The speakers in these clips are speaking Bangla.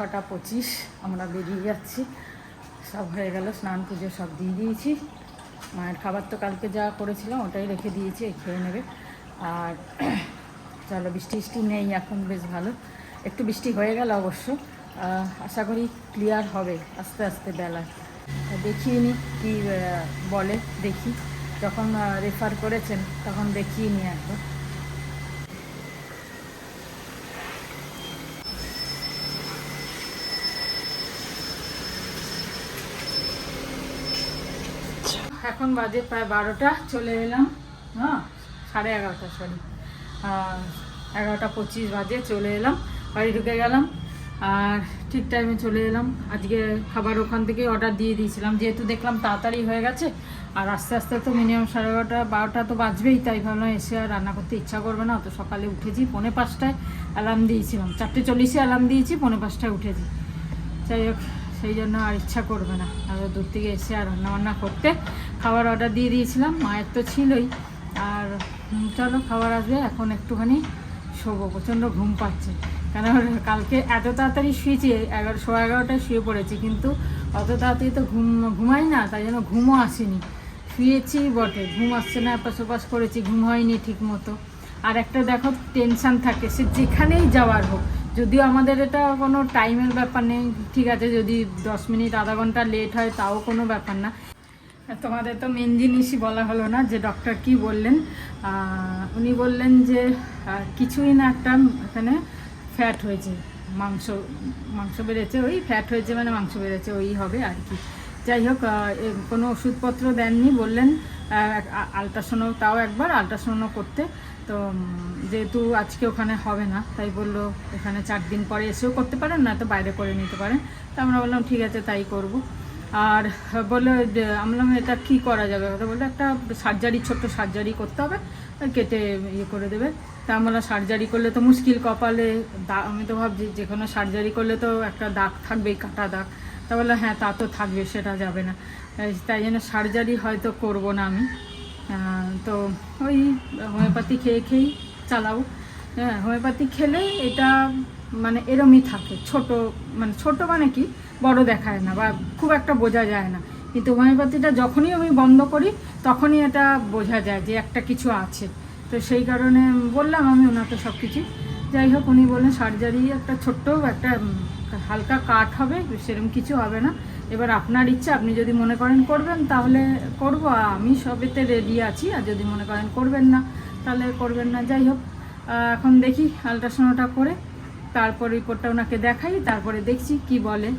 ছটা পঁচিশ আমরা বেরিয়ে যাচ্ছি। সব হয়ে গেল, স্নান পুজো সব দিয়ে দিয়েছি। মায়ের খাবার তো কালকে যা করেছিলাম ওটাই রেখে দিয়েছি খেয়ে নেবে। আর চলো, বৃষ্টি বৃষ্টি নেই এখন, বেশ ভালো। একটু বৃষ্টি হয়ে গেল অবশ্য। আশা করি ক্লিয়ার হবে আস্তে আস্তে বেলায় তা দেখিয়ে নি কী বলে, দেখি। যখন রেফার করেছেন, তখন দেখিয়ে নি একবার। এখন বাজে প্রায় বারোটা, চলে এলাম হ্যাঁ সাড়ে এগারোটা সরি এগারোটা পঁচিশ বাজে, চলে এলাম, বাড়ি ঢুকে গেলাম, আর ঠিক টাইমে চলে এলাম। আজকে খাবার ওখান থেকে অর্ডার দিয়ে দিয়েছিলাম, যেহেতু দেখলাম তাড়াতাড়ি হয়ে গেছে, আর আস্তে আস্তে তো মিনিমাম সাড়ে এগারোটা, বারোটা তো বাজবেই, তাই ভাবলাম এসে আর রান্না করতে ইচ্ছা করবে না, অত সকালে উঠেছি, পৌনে পাঁচটায় অ্যালার্ম দিয়েছিলাম। চারটে চল্লিশে অ্যালার্ম দিয়েছি, পৌনে পাঁচটায় উঠেছি। যাই হোক সেই জন্য আর ইচ্ছা করবে না। আর দূর থেকে এসে আর রান্নাবান্না করতে খাবার অর্ডার দিয়ে দিয়েছিলাম, মায়ের তো ছিলই। আর চলো খাবার আসবে, এখন একটুখানি শোবো, প্রচণ্ড ঘুম পাচ্ছে। কেন কালকে এত তাড়াতাড়ি শুয়েছি, এগারো, সোয়া এগারোটায় শুয়ে পড়েছি, কিন্তু অত তাড়াতাড়ি তো ঘুম, ঘুমাই না, তাই জন্য ঘুমও আসেনি। শুয়েছি বটে, ঘুম আসছে না, এপাশ ওপাশ করেছি, ঘুম হয়নি ঠিক মতো আর একটা দেখো টেনশান থাকে, সে যেখানেই যাওয়ার হোক যদিও আমাদের এটা কোনো টাইমের ব্যাপার নেই, ঠিক আছে, যদি দশ মিনিট, আধা ঘণ্টা লেট হয়, তাও কোনো ব্যাপার না। তোমাদের তো মেন জিনিসই বলা হলো না যে ডক্টর কি বললেন। উনি বললেন যে কিছুই না একটা এখানে ফ্যাট হয়েছে, মাংস মাংস বেড়েছে, ওই ফ্যাট হয়েছে মানে মাংস বেড়েছে, ওই হবে আর কি। যাই হোক কোনো ওষুধপত্র দেননি, বললেন আলট্রাসাউন্ড তাও একবার আলট্রাসাউন্ড করতে। তো যেহেতু আজকে ওখানে হবে না তাই বলল এখানে চার দিন পরে এসেও করতে পারেন না তো বাইরে করে নিতে পারেন। তো আমরা বললাম ঠিক আছে তাই করব। আর বলল বললাম, এটা কী করা যাবে? ওটা বলল একটা সার্জারি ছোট্ট সার্জারি করতে হবে কেটে ইয়ে করে দেবে। তা আমরা সার্জারি করলে তো মুশকিল কপালে আমি তো ভাবছি যে কোনো সার্জারি করলে তো একটা দাগ থাকবেই কাটা দাগ। তা বলল হ্যাঁ তা তো থাকবে সেটা যাবে না। তাই জন্য সার্জারি হয়তো করব না আমি। তো ওই হোমিওপ্যাথি খেয়ে খেয়েই চালাবো হ্যাঁ হোমিওপ্যাথি খেলে এটা মানে এরমই থাকে। ছোট মানে ছোট মানে কি? বড় দেখায় না বা খুব একটা বোঝা যায় না। কিন্তু হোমিওপ্যাথিটা যখনই আমি বন্ধ করি, তখনই এটা বোঝা যায় যে একটা কিছু আছে। তো সেই কারণে বললাম আমি ওনাকে সব কিছু যাই হোক, উনি বললেন, সার্জারি একটা ছোট্ট, একটা হালকা কাট হবে সেরকম কিছু হবে না। এবার আপনার ইচ্ছা, আপনি যদি মনে করেন করবেন, তাহলে করব। আমি সবেতে রেডি আছি, আর যদি মনে করেন করবেন না তাহলে করবেন না। যাই হোক এখন দেখি আলট্রাসাউন্ডটা করে তারপর রিপোর্টটা ওনাকে দেখাই, তারপরে দেখছি কি বলে।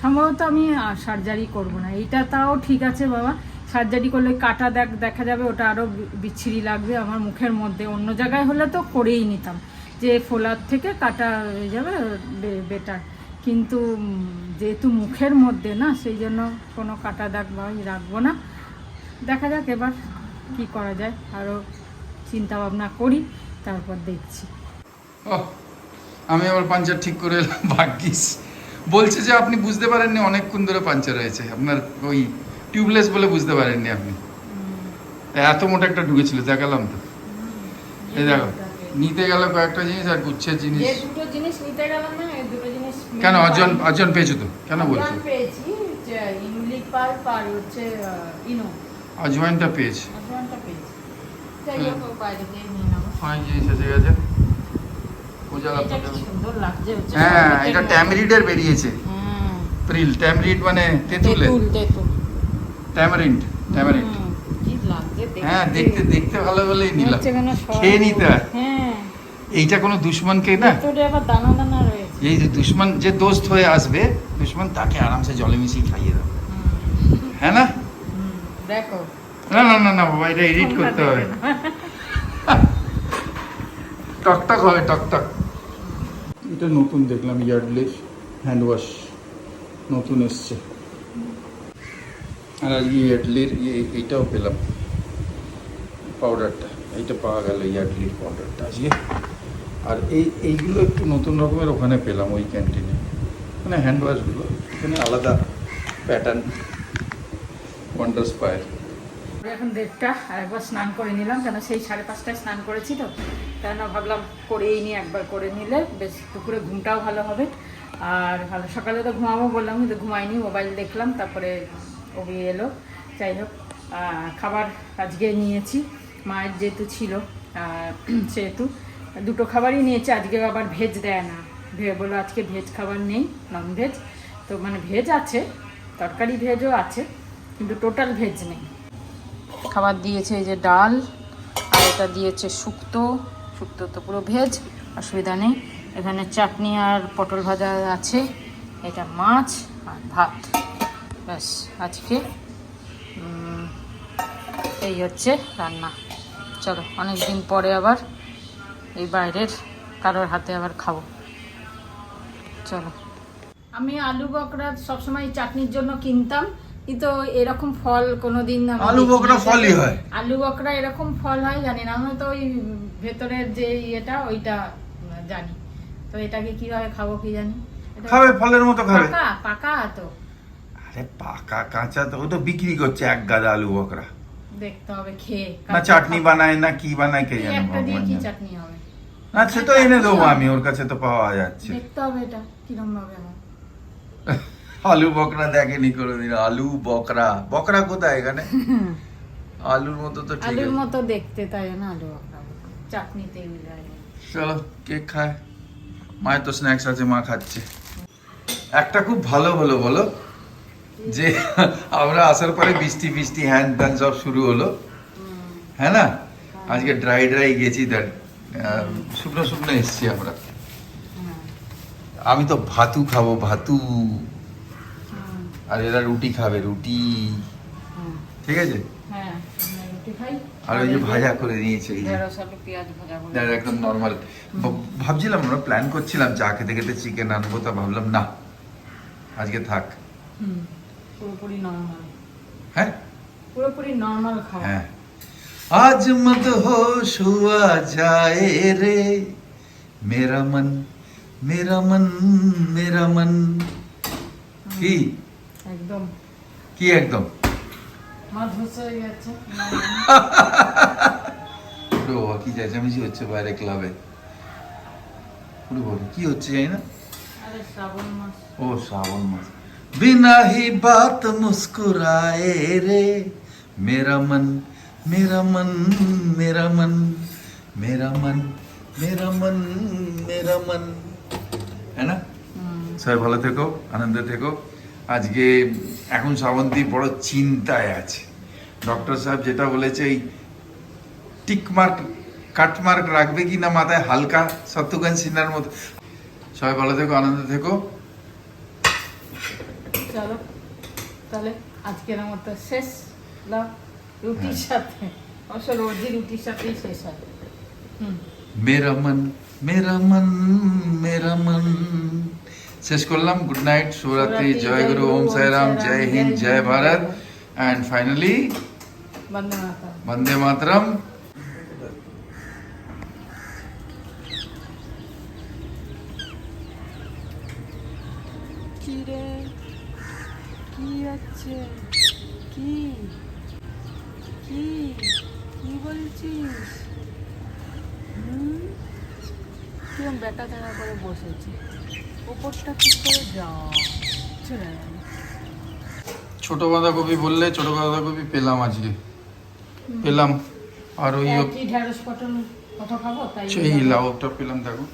সম্ভবত আমি সার্জারি করব না। এইটা তাও ঠিক আছে বাবা। সার্জারি করলে কাটা দেখ, দেখা যাবে, ওটা আরও বিচ্ছিরি লাগবে আমার মুখের মধ্যে। অন্য জায়গায় হলে তো করেই নিতাম যে ফোলার থেকে কাটা হয়ে যাবে বেটার। কিন্তু যেহেতু মুখের মধ্যে না, সেই জন্য কোনো কাটা দাগ বা রাখব না। দেখা যাক এবার কি করা যায়। আরও চিন্তা ভাবনা করি তারপর দেখছি। আমি আবার পাঞ্চার ঠিক করে এলাম ভাগ্যিস। বলছে যে আপনি বুঝতে পারেননি অনেকক্ষণ ধরে পাঞ্চার হয়েছে। আপনার ওই টিউবলেস বলে বুঝতে পারেননি আপনি। এত মোটা একটা ঢুকেছিল দেখালাম তো। এই দেখো নিতে গেল কয়েকটা জিনিস আর গুচ্ছের জিনিস। দুটো জিনিস নিতে গেলাম না এই দুটো জিনিস কেন অর্জন অর্জন পেয়েছ তো? কেন বলছো? পেয়েছি যে ইমলি আর হচ্ছে ইনো। অজওয়াইনটা পেয়েছি। অর্জনটা অনেক জিনিস এসে গেছে। পূজা এটা কি সুন্দর লাগছে হচ্ছে হ্যাঁ এটা ট্যামরিডের বেরিয়েছে। প্রিল ট্যামরিড মানে তেঁতুলে তেঁতুল তেঁতুল। ট্যামারিন্ড ট্যামারিন্ড হুম, কি লাগছে দেখতে। হ্যাঁ দেখতে দেখতে ভালো বলেই নিলাম। খেয়ে নিতে হয়। এইটা কোনো দুশ্মনকে না? এই যে দুশ্মন যে দোস্ত হয়ে আসবে দুশ্মন তাকে আরামসে জলে মিশিয়ে খাইয়ে দাও হ্যাঁ না? দেখো। না না না না বাবা এটা এডিট করতে হবে টকটক হবে টকটক এটা নতুন দেখলাম ইয়ার্ডলির হ্যান্ড ওয়াশ নতুন এসছে। আর আজকে ইয়ার্ডলির এইটাও পেলাম। পাউডারটা এইটা পাওয়া গেল ইয়ার্ডলির পাউডারটা আজকে। আর এই এইগুলো একটু নতুন রকমের ওখানে পেলাম ওই ক্যান্টিনে মানে হ্যান্ড ওয়াশগুলো এখানে আলাদা প্যাটার্ন ওয়ান্ডার স্পায়ার এখন দেড়টা আর একবার স্নান করে নিলাম, কেন সেই সাড়ে পাঁচটায় স্নান করেছি তো। কেন ভাবলাম করেই নি একবার করে নিলে, বেশ দুপুরে ঘুমটাও ভালো হবে। আর ভালো, সকালে তো ঘুমাবো বললাম, কিন্তু ঘুমাইনি, মোবাইল দেখলাম, তারপরে অভি এলো। যাই হোক খাবার আজকে নিয়েছি, মায়ের যেহেতু ছিল সেহেতু দুটো খাবারই নিয়েছি, আজকে আবার ভেজ দেয় না। ভে বলল আজকে ভেজ খাবার নেই নন ভেজ তো মানে ভেজ আছে, তরকারি ভেজও আছে, কিন্তু টোটাল ভেজ নেই। খাবার দিয়েছে এই যে ডাল, আর এটা দিয়েছে শুক্তো। শুক্তো তো পুরো ভেজ, অসুবিধা নেই। এখানে চাটনি আর পটল ভাজা আছে। এটা মাছ আর ভাত। ব্যাস, আজকে এই হচ্ছে রান্না। চলো অনেক দিন পরে আবার এই বাইরের কারোর হাতে আবার খাব। চলো। আমি আলু বকরা সবসময় চাটনির জন্য কিনতাম। কিন্তু এরকম ফল কোনোদিন আলু। বকরা ফলই হয়। আলু বকরা এরকম ফল হয় জানি না। আমি তো ওই ভেতরের যে ইয়েটা ওইটা জানি। তো এটাকে কীভাবে খাব কি জানি? খাবে ফলের মতো খাবে। পাকা পাকা তো। আরে পাকা কাঁচা তো ও তো বিক্রি করছে এক গাদা আলু বকরা। দেখতে হবে খেয়ে। না চাটনি বানায় না কি বানায় কে জানে একটা দিয়ে কি চাটনি হবে? না সে তো এনে দেবো আমি ওর কাছে তো পাওয়া যাচ্ছে। দেখতে হবে এটা কিরম ভাবে আলু বকরা দেখেনি কোনোদিন? আলু বকরা। বকরা কোথায় এখানে? আলুর মতো তো ঠিক আলুর মতো দেখতে তাই না আলু বকরা চাটনিতে মিলায়। চলো কেক খায়। মায়ের তো স্ন্যাক্স আছে মা খাচ্ছে। একটা খুব ভালো হলো বলো। যে আমরা আসার পরে বৃষ্টি বৃষ্টি হ্যান ত্যান সব শুরু হলো। হ্যাঁ না? আজকে ড্রাই ড্রাই গেছি দেখ শুকনো শুকনো এসছি আমরা। আমি তো ভাতু খাব ভাতু। আর এরা রুটি খাবে রুটি। ঠিক আছে? হ্যাঁ আর ওই যে ভাজা করে নিয়েছে একদম নর্মাল ভাবছিলাম আমরা প্ল্যান করছিলাম চা খেতে খেতে চিকেন আনব তা ভাবলাম না। আজকে থাক। পুরোপুরি নর্মাল হ্যাঁ? পুরোপুরি নর্মাল খাওয়া। হ্যাঁ। আজ মত হোশ হুয়া যায় রে। মেরা মন মেরা মন মেরা মন। কি? একদম কি একদম মা ধসে হয়ে গেছে পুরো বাবা কি চেঁচামেচি হচ্ছে বাইরে ক্লাবে পুরো বাবা কি হচ্ছে জানি না আরে শ্রাবণ মাস ओ सावन मास बिना ही बात मुस्कुराए रे मेरा मन मेरा मन मेरा मन मेरा मन मेरा मन मेरा मन है ना হুম, সবাই ভালো থেকো আনন্দে থেকো আজকে এখন শ্রাবন্তী বড় চিন্তায় আছে। ডক্টর সাহেব যেটা বলেছে এই টিক মার্ক কাট রাখবে কি না মাথায় হালকা সত্যগঞ্জ সিনহার মতো। সবাই ভালো থেকো আনন্দ থেকো। চলো তাহলে আজকের মতো শেষ। লাভ রুটির সাথে। অবশ্য রোজই রুটির সাথেই শেষ হয়। হুম। মেরা মন মেরা মন মেরা মন শেষ করলাম। গুড নাইট শুভরাত্রি জয় গুরু ওম সাইরাম জয় হিন্দ জয় Bharat. And finally Vande Mataram. কি রে? কি কি? কি? বলছিস? হুম? কিরম বেটা দেখা করে বসেছে? ওপরটা ঠিক করে যা চলে গেল ছোট বাঁধাকপি বললে ছোট বাঁধাকপি পেলাম আজকে। পেলাম। আর ওই কি ঢেঁড়স পটল কত খাব? তাই এই লাউটা পেলাম দেখো।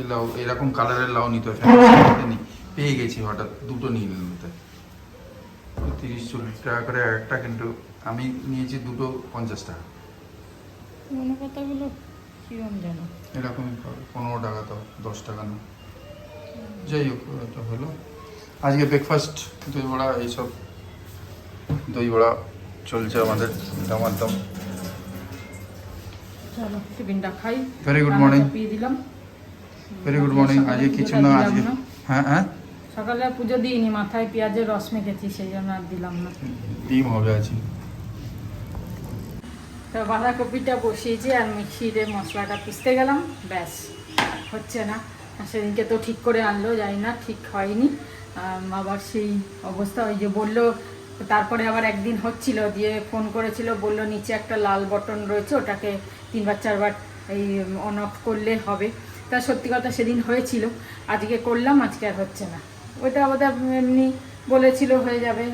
এই লাউ এরকম কালারের লাউ নিতে হয়। পেয়ে গেছি হঠাৎ দুটো নিয়ে নিলাম তাই। তিরিশ চল্লিশ টাকা করে একটা কিন্তু আমি নিয়েছি দুটো পঞ্চাশ টাকা। মনে কথাগুলো কিরম যেন? এরকমই পনেরো টাকা তো দশ টাকা না। যাই হোক এটা হলো। আজকে ব্রেকফাস্ট দই বড়া এইসব দই বড়া চলছে আমাদের দামার চলো টিফিনটা খাই। Very good রান্না morning. দিলাম। ভেরি গুড মর্নিং আজকে কিছু না আজকে হ্যাঁ হ্যাঁ? সকালে আর পুজো দিইনি মাথায় পেঁয়াজের রস মেখেছি সেই জন্য আর দিলাম না। ডিম হবে আজকে। তো বাঁধাকপিটা বসিয়েছি আর মিক্সিতে মশলাটা পিষতে গেলাম ব্যাস হচ্ছে না। সেদিনকে তো ঠিক করে আনলো, জানি না, ঠিক হয়নি। আবার সেই অবস্থা, ওই যে বলল, তারপরে আবার একদিন হচ্ছিল, দিয়ে ফোন করেছিল, বলল, নিচে একটা লাল বটন রয়েছে, ওটাকে তিনবার, চারবার এই অন অফ করলে হবে। তা সত্যি কথা সেদিন হয়েছিল। আজকে করলাম, আজকে আর হচ্ছে না। ওইটা আমাদের এমনি বলেছিল, হয়ে যাবে।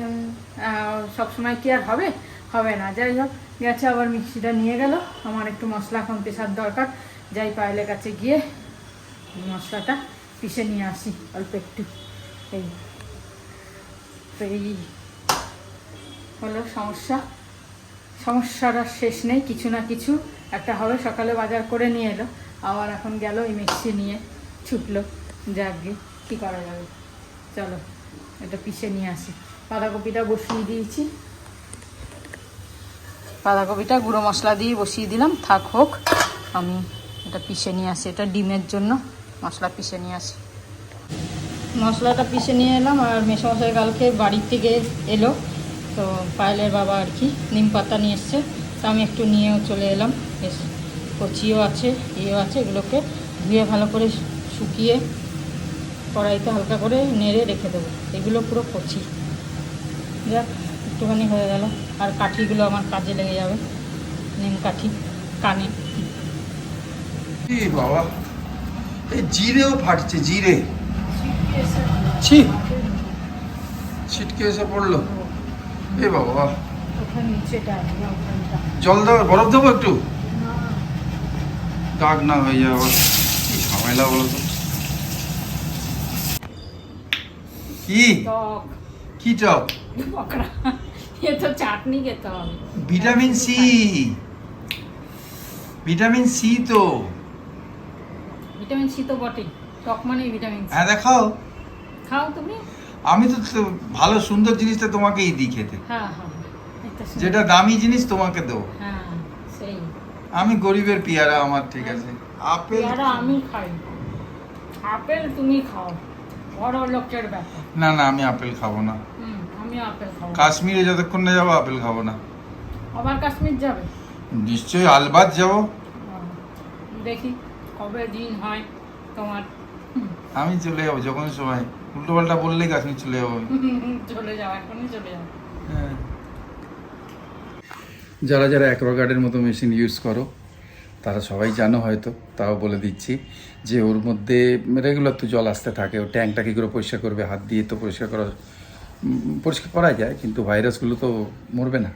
সবসময় কি আর হবে? হবে না। যাই হোক, গেছে, আবার মিক্সিটা নিয়ে গেল। আমার একটু মশলা, এখন পেশার দরকার। যাই পায়েলের কাছে গিয়ে মশলাটা পিষে নিয়ে আসি, অল্প একটু। এই তো এই হলো সমস্যা। সমস্যার আর শেষ নেই, কিছু না কিছু একটা হবে। সকালে বাজার করে নিয়ে এলো, আবার এখন গেল এই মিক্সি নিয়ে। ছুটলো, যাকে কী করা যাবে। চলো, এটা পিষে নিয়ে আসি। বাঁধাকপিটা বসিয়ে দিয়েছি। বাঁধাকপিটা গুঁড়ো মশলা দিয়ে বসিয়ে দিলাম। থাক হোক, আমি এটা পিষে নিয়ে আসি, এটা ডিমের জন্য। মশলা পিষে নিয়ে আসি। মশলাটা পিষে নিয়ে এলাম আর মেসমশাই কালকে বাড়ির থেকে এলো। তো পায়েলের বাবা আর কি নিম পাতা নিয়ে এসছে। তো আমি একটু নিয়েও চলে এলাম। বেশ কচিও আছে ইয়েও আছে এগুলোকে ধুয়ে ভালো করে শুকিয়ে কড়াইতে হালকা করে নেড়ে রেখে দেবো। এগুলো পুরো কচি। যাক একটুখানি হয়ে গেল। আর কাঠিগুলো আমার কাজে লেগে যাবে। নিম কাঠি কানে। কি বাবা। এই জিরেও ফাটছে জিরে। ছি। ছিটকে এসে পড়ল। এ বাবা জল দেওয়া বরফ দেবো একটু? দাগ না হয়ে যাবে আবার। কি ঝামেলা বলো তো। কি? টক। কি চপ পকড়া এ তো চাটনি খেতে হবে। Vitamin C. ভিটামিন সি তো। ভিটামিন সি তো বটেই। টক মানেই ভিটামিন সি। হ্যাঁ দেখাও। খাও তুমি। আমি তো তো ভালো সুন্দর জিনিসটা তোমাকেই দিই খেতে। হ্যাঁ হ্যাঁ যেটা দামি জিনিস তোমাকে দেবো। হ্যাঁ সেই। আমি গরিবের পিয়ারা আমার ঠিক আছে। আপেল পেয়ারা আমি খাই। আপেল তুমি খাও। বড় লোকের ব্যাপার। না না আমি আপেল খাব না। আমি আপেল খাব। কাশ্মীরে যতক্ষণ না যাব আপেল খাব না। আবার কাশ্মীর যাবে? নিশ্চয়ই আলবাদ যাব। দেখি। কবে দিন হয় তোমার? আমি চলে যাব যখন সময়। উল্টো পাল্টা বললেই কাশ্মীর চলে যাব চলে যাও এখনই চলে যাও। হ্যাঁ। যারা যারা অ্যাকোয়াগার্ডের মতো মেশিন ইউজ করো তারা সবাই জানো হয়তো তাও বলে দিচ্ছি যে ওর মধ্যে রেগুলার তো জল আসতে থাকে ও ট্যাঙ্কটা কী করে পরিষ্কার করবে হাত দিয়ে তো পরিষ্কার করা পরিষ্কার করা যায় কিন্তু ভাইরাসগুলো তো মরবে না।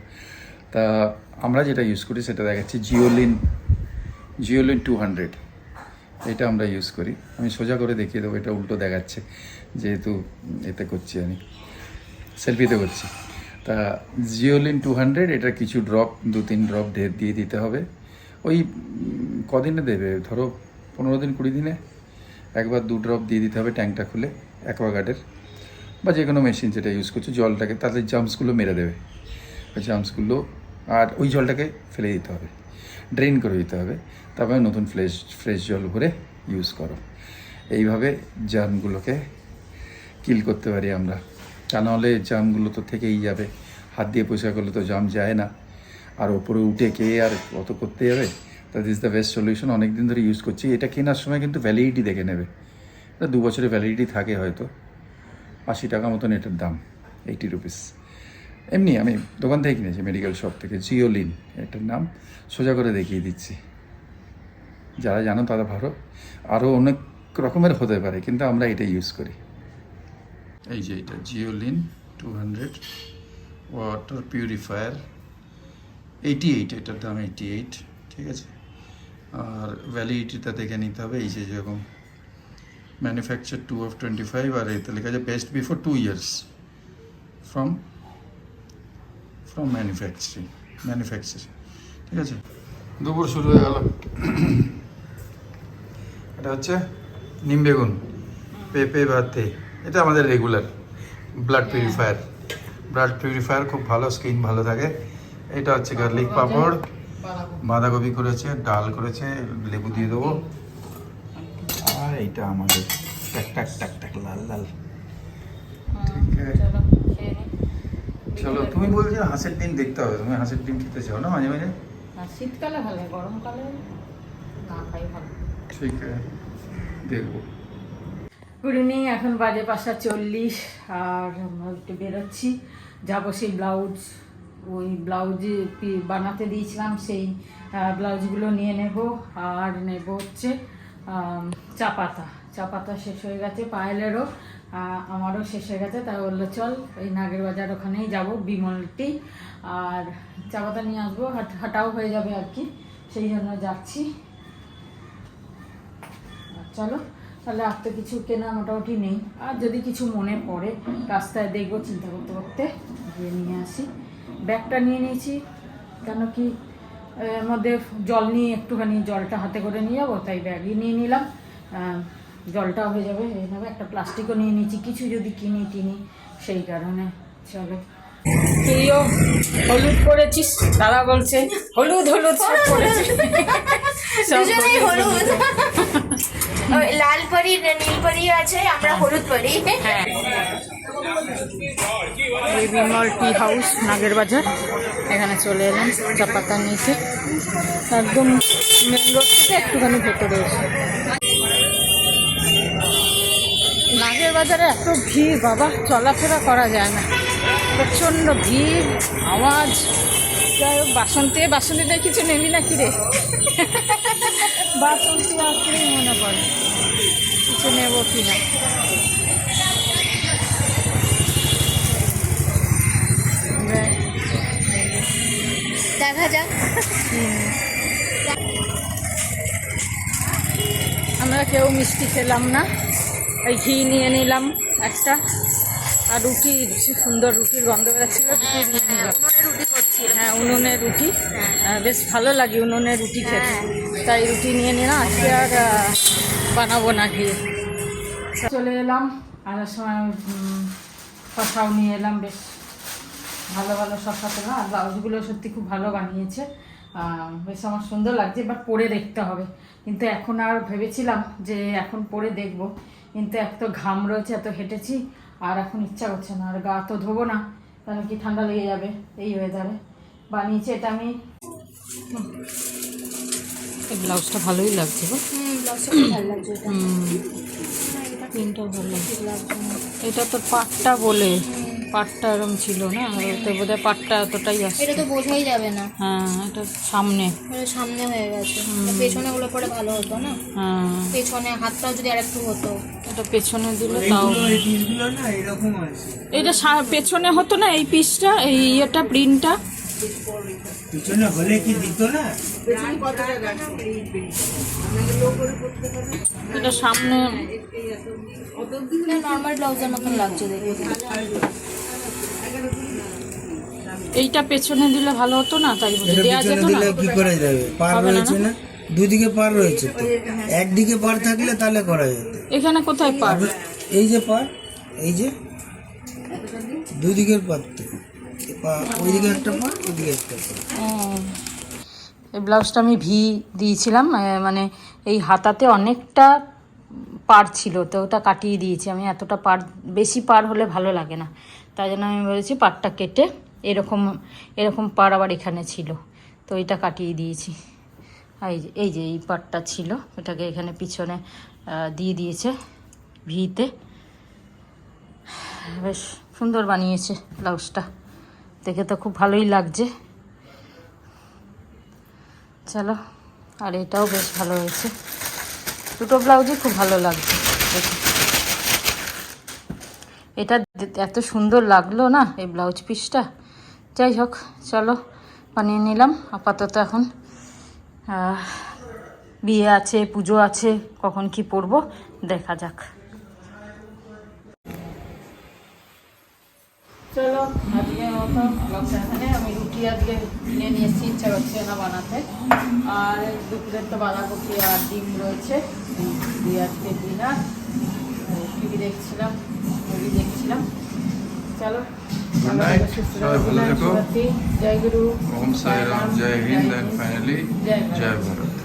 তা আমরা যেটা ইউজ করি সেটা দেখাচ্ছি জিওলিন জিওলিন টু হান্ড্রেড এটা আমরা ইউজ করি। আমি সোজা করে দেখিয়ে দেবো, এটা উল্টো দেখাচ্ছে, যেহেতু এতে করছি আমি। সেলফিতে করছি। তা জিওলিন টু হান্ড্রেড এটা কিছু ড্রপ দু তিন ড্রপ দিয়ে দিতে হবে। ওই কদিনে দেবে? ধরো পনেরো দিন, কুড়ি দিনে? একবার দু ড্রপ দিয়ে দিতে হবে ট্যাঙ্কটা খুলে, অ্যাকোয়াগার্ডের। বা যে কোনো মেশিন যেটা ইউজ করছ, জলটাকে তাদের জাম্পসগুলো মেরে দেবে। ওই জাম্পসগুলো আর ওই জলটাকে ফেলে দিতে হবে। ড্রেন করে দিতে হবে। তারপরে নতুন ফ্রেশ ফ্রেশ জল ভরে ইউজ করো। এইভাবে জার্মগুলোকে কিল করতে পারি আমরা। তা নাহলে জামগুলো তো থেকেই যাবে। হাত দিয়ে পরিষ্কার করলে তো জাম যায় না। আর ওপরে উঠে কে আর কত করতে যাবে? That is the best solution অনেক দিন ধরে ইউজ করছি। এটা কেনার সময় কিন্তু ভ্যালিডিটি দেখে নেবে। এটা দু বছরের ভ্যালিডিটি থাকে হয়তো। আশি টাকা মতন এটার দাম এইটি রুপিস এমনি আমি দোকান থেকে কিনেছি মেডিকেল শপ থেকে। জিওলিন এটার নাম। সোজা করে দেখিয়ে দিচ্ছি। যারা জানো তারা ভালো। আরও অনেক রকমের হতে পারে কিন্তু আমরা এটা ইউজ করি। এই যে এটা Zeolin two hundred water purifier eighty eight এটার দাম এইটি এইট ঠিক আছে? আর ভ্যালিডিটিটা দেখে নিতে হবে এই যে যেরকম manufacture to of twenty five আর এতে লেখা আছে best before two years from from manufacturing manufacturing ঠিক আছে? দুপুর শুরু হয়ে গেল। এটা হচ্ছে নিম বেগুন পেঁপে ভাতে এটা আমাদের regular blood purifier blood purifier খুব ভালো স্কিন ভালো থাকে। এটা হচ্ছে গার্লিক পাঁপড় বাঁধাকপি। করেছে ডাল করেছে লেবু দিয়ে দেবো। আর এইটা আমাদের টাক টাক টাক টাক লাল লাল। ঠিক আছে। চলো তুমি বলছো হাঁসের ডিম দেখতে হবে তুমি হাঁসের ডিম খেতে চাও না মাঝে মাঝে? শীতকালে ভালো গরমকালে না খাই ভালো। ঠিক দেখব। গুড ইভিনিং এখন বাজে পাঁচটা চল্লিশ, আর একটু বেরোচ্ছি। যাব সেই ব্লাউজ ওই ব্লাউজ বানাতে দিয়েছিলাম, সেই ব্লাউজগুলো নিয়ে নেব, আর নেব হচ্ছে চা পাতা চা পাতা শেষ হয়ে গেছে, পায়েলেরও আমারও শেষ হয়ে গেছে, তাই বলল, চল ওই নাগের বাজার ওখানেই যাব, বিমলটি। আর চা পাতা নিয়ে আসব, হাট- হাঁটাও হয়ে যাবে আর কি, সেই জন্য যাচ্ছি। চলো তাহলে আর তো কিছু কেনা মোটামুটি নেই। আর যদি কিছু মনে পড়ে রাস্তায় দেখব চিন্তা করতে করতে গিয়ে নিয়ে আসি। ব্যাগটা নিয়ে নিয়েছি কেন কি মধ্যে জল নিয়ে একটুখানি জলটা হাতে করে নিয়ে যাব তাই ব্যাগই নিয়ে নিলাম। জলটাও হয়ে যাবে এইভাবে একটা প্লাস্টিকও নিয়ে নিয়েছি কিছু যদি কিনি টিনি সেই কারণে। চলো। তুইও হলুদ করেছিস দাদা বলছে হলুদ হলুদ সব করেছিস। হলুদ। লাল পরি নীল পরি আছে আমরা হলুদ পরি। হ্যাঁ। এই বিমল টি হাউস নাগের বাজার। এখানে চলে এলাম চা পাতা নিয়েছে। একদম মেন রোড থেকে একটুখানি ভেতরে এসে। নাগের বাজারে এত ভিড় বাবা চলাফেরা করা যায় না। প্রচণ্ড ভিড় আওয়াজ। যাই হোক বাসন্তী বাসন্তীতে কিছু নেবি না কি রে? বাসন্তী আসলেই মনে পড়ে। কিছু নেব কি না? দেখা যাক। আমরা কেউ মিষ্টি খেলাম না। ওই ঘি নিয়ে নিলাম একটা। আর রুটি সুন্দর রুটির গন্ধ রুটি নিয়ে উনুনে রুটি হ্যাঁ উনুনের রুটি। হ্যাঁ, বেশ ভালো লাগে উনুনের রুটি খেতে। তাই রুটি নিয়ে নিলাম আজকে আর বানাবো না গিয়ে। চলে এলাম আর সময় শশাও নিয়ে এলাম বেশ ভালো ভালো শশা পেলাম আর ব্লাউজগুলো সত্যি খুব ভালো বানিয়েছে। বেশ আমার সুন্দর লাগছে বাট পরে দেখতে হবে। কিন্তু এখন আর ভেবেছিলাম যে এখন পরে দেখব। কিন্তু এক তো ঘাম রয়েছে এত হেঁটেছি আর এখন ইচ্ছা করছে না আর গা তো ধোবো না তাহলে কি ঠান্ডা লেগে যাবে এই ওয়েদারে বানিয়েছি এটা আমি। এই ব্লাউজটা ভালোই লাগছে গো। ভালো লাগছে এটা। তো পাটটা বলে। পাটটা এরম ছিল না? আর ওতে বোধহয় পাটটা এতটাই আসছে। এটা তো বোঝাই যাবে না। হ্যাঁ এটা সামনে। সামনে হয়ে গেছে। পেছনে গুলো পরে ভালো হতো না? হ্যাঁ। পেছনে হাতটাও যদি আরেকটু হতো। এটা পেছনে দিলে তাও এটা সা- পেছনে হতো না এই পিসটা? এই ইয়েটা প্রিন্টটা? পিছনে হলে কি দিত না? এটা সামনে। নর্মাল ব্লাউজের মতন লাগছে দেখে এইটা পেছনে দিলে ভালো হতো না তাই বলে। পিছনে যেত না। দিলে কি করে যাবে? পার রয়েছে না। দুদিকে পার রয়েছে তো। একদিকে পার থাকলে তাহলে করা যেত। এখানে কোথায় পার? এই যে পার এই যে দুদিকের পার তো। ওইদিকে একটা পার ওইদিকে একটা পার। এই ব্লাউজটা আমি ভি দিয়েছিলাম মানে এই হাতাতে অনেকটা পার ছিল তো ওটা কাটিয়ে দিয়েছি। আমি এতটা পার বেশি পার হলে ভালো লাগে না। তাই জন্য আমি বলেছি পারটা কেটে এরকম এরকম পাড় আবার এখানে ছিল। তো এটা কাটিয়ে দিয়েছি। এই যে এই যে এই পারটা ছিল, এটাকে এখানে পিছনে দিয়ে দিয়েছে ভিতে। বেশ সুন্দর বানিয়েছে ব্লাউজটা। দেখে তো খুব ভালোই লাগছে। চলো, আর এটাও বেশ ভালো হয়েছে। দুটো ব্লাউজই খুব ভালো লাগছে। দেখে। এটা এত সুন্দর লাগল না, এই ব্লাউজ পিসটা? যাই হোক চলো, বানিয়ে নিলাম, আপাতত এখন বিয়ে আছে, পুজো আছে, কখন কি পরবো, দেখা যাক। চলো, আজকে মতো আমি রুটি আজকে কিনে নিয়ে এসেছি, ইচ্ছা হচ্ছে না বানাতে। আর দুপুরের তো বাঁধাকপি আর ডিম রয়েছে দিয়ে আজকে ডিনার টিভি দেখছিলাম মুভি দেখছিলাম। চলো. থেকো, সুস্থ সবাই। ভালো থেকো। জয় গুরু ওম সাই রাম জয় হিন্দ অ্যান্ড ফাইনালি জয় ভারত